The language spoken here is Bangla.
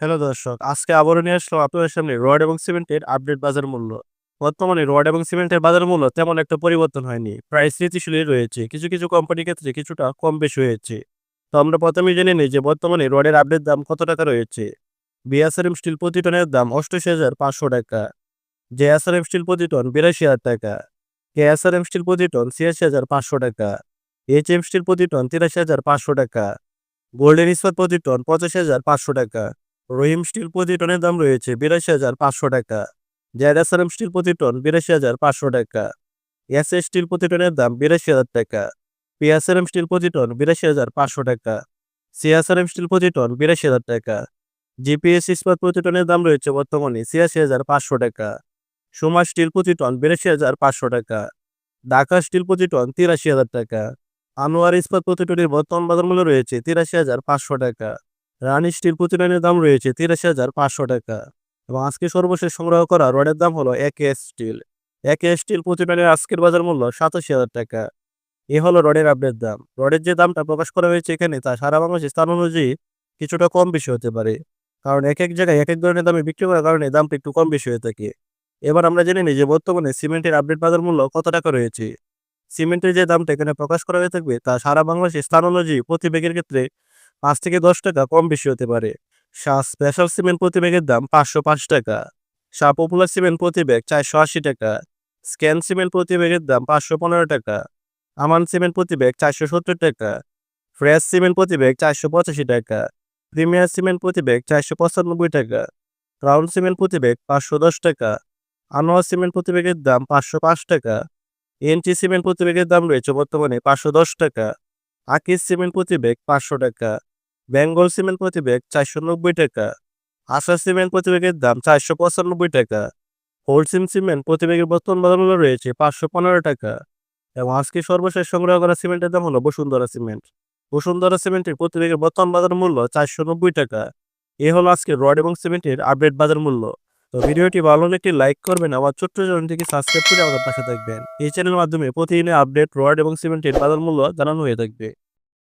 হ্যালো দর্শক, আজকে আবারও নিয়ে আসলাম আপনাদের সামনে রড এবং সিমেন্টের আপডেট বাজার মূল্য। বর্তমানে রড এবং সিমেন্টের বাজার মূল্য তেমন একটা পরিবর্তন হয়নি, প্রায় স্থিতিশীলই রয়েছে, কিছু কিছু কোম্পানির ক্ষেত্রে কিছুটা কম বেশি হয়েছে। তো আমরা প্রথমেই জেনে নিই যে বর্তমানে রডের আপডেট দাম কত টাকা রয়েছে। বিএসআরএম স্টিল প্রতি টনের দাম অষ্টাশি হাজার পাঁচশো টাকা। জেএসআরএম স্টিল প্রতি টন বিরাশি হাজার টাকা। কেএসআরএম স্টিল প্রতি টন ছিয়াশি হাজার পাঁচশো টাকা। এইচএম স্টিল প্রতি টন তিরাশি হাজার পাঁচশো টাকা। গোল্ডেন ইস্পাত প্রতি টন পঁচাশি হাজার পাঁচশো টাকা। রহিম স্টিল প্রতি টনের দাম রয়েছে বিরাশি হাজার পাঁচশো টাকা। জেডাসারাম স্টিল প্রতি টন বিরাশি হাজার পাঁচশো টাকা। এস এস স্টিল প্রতি টনের দাম বিরাশি হাজার টাকা। পিএসআরএম স্টিল প্রতি টন বিরাশি হাজার পাঁচশো টাকা। সিএসআরএম স্টিল প্রতি টন বিরাশি হাজার টাকা। জিপিএস ইস্পাত প্রতি টনের দাম রয়েছে বর্তমানে ছিয়াশি হাজার পাঁচশো টাকা। সোমা স্টিল প্রতি টন বিরাশি হাজার পাঁচশো টাকা। ঢাকা স্টিল প্রতি টন তিরাশি হাজার টাকা। আনোয়ার ইস্পাত প্রতি টনের বর্তমান বাজার মূল্য রয়েছে তিরাশি হাজার পাঁচশো টাকা। রানী স্টিল প্রতি দাম রয়েছে তিরাশি হাজার পাঁচশো টাকা এবং আজকে সর্বশেষ সংগ্রহ করা রডের দাম হলো এক স্টিল। এক স্টিল প্রতি আজকের বাজার মূল্য সাতাশি হাজার টাকা। এ হলো রডের আপডেট দাম। রডের যে দামটা প্রকাশ করা হয়েছে এখানে তা সারা বাংলাদেশে স্থান অনুযায়ী কিছুটা কম বেশি হতে পারে। কারণ এক এক জায়গায় এক এক ধরনের দামে বিক্রি করার কারণে দামটা একটু কম বেশি হয়ে থাকে। এবার আমরা জেনে নিই যে বর্তমানে সিমেন্টের আপডেট বাজার মূল্য কত টাকা রয়েছে। সিমেন্টের যে দামটা এখানে প্রকাশ করা হয়ে থাকবে তা সারা বাংলাদেশে স্থান অনুযায়ী প্রতি ব্যাগের ক্ষেত্রে পাঁচ থেকে দশ টাকা কম বেশি হতে পারে। শাহ স্পেশাল সিমেন্ট প্রতি ব্যাগের দাম পাঁচশো পাঁচ টাকা। শাহ পপুলার সিমেন্ট প্রতি ব্যাগ চারশো আশি টাকা। স্ক্যান সিমেন্ট প্রতি ব্যাগের দাম পাঁচশো পনেরো টাকা। আমান সিমেন্ট প্রতি ব্যাগ চারশো সত্তর টাকা। ফ্রেশ সিমেন্ট প্রতি ব্যাগ চারশো পঁচাশি টাকা। প্রিমিয়ার সিমেন্ট প্রতি ব্যাগ চারশো পঁচানব্বই টাকা। ক্রাউন সিমেন্ট প্রতি ব্যাগ পাঁচশো দশ টাকা। আনোয়ার সিমেন্ট প্রতি ব্যাগের দাম পাঁচশো পাঁচ টাকা। এনটি সিমেন্ট প্রতি ব্যাগের দাম রয়েছে বর্তমানে পাঁচশো দশ টাকা। আকিস সিমেন্ট প্রতি ব্যাগ পাঁচশো টাকা। বেঙ্গল সিমেন্ট প্রতি ব্যাগ চারশো নব্বই টাকা আশা সিমেন্ট প্রতি ব্যাগের দাম চারশো পঁচানব্বই টাকা, হোলসিম সিমেন্ট প্রতি ব্যাগের বর্তমান বাজার মূল্য রয়েছে পাঁচশো পনেরো টাকা এবং আজকে সর্বশেষ সংগ্রহ করা সিমেন্টের দাম হলো বসুন্ধরা সিমেন্ট। বসুন্ধরা সিমেন্টের প্রতি ব্যাগের বর্তমান বাজার মূল্য চারশো নব্বই টাকা। এ হলো আজকে রড এবং সিমেন্টের আপডেট বাজার মূল্য তো ভিডিওটি ভালো হলে একটি লাইক করবেন, আমার ছোট্ট চ্যানেলটিকে সাবস্ক্রাইব করে আমাদের পাশে থাকবেন। এই চ্যানেলের মাধ্যমে প্রতিদিনের আপডেট, রড এবং সিমেন্টের বাজার মূল্য জানানো হয়ে থাকবে।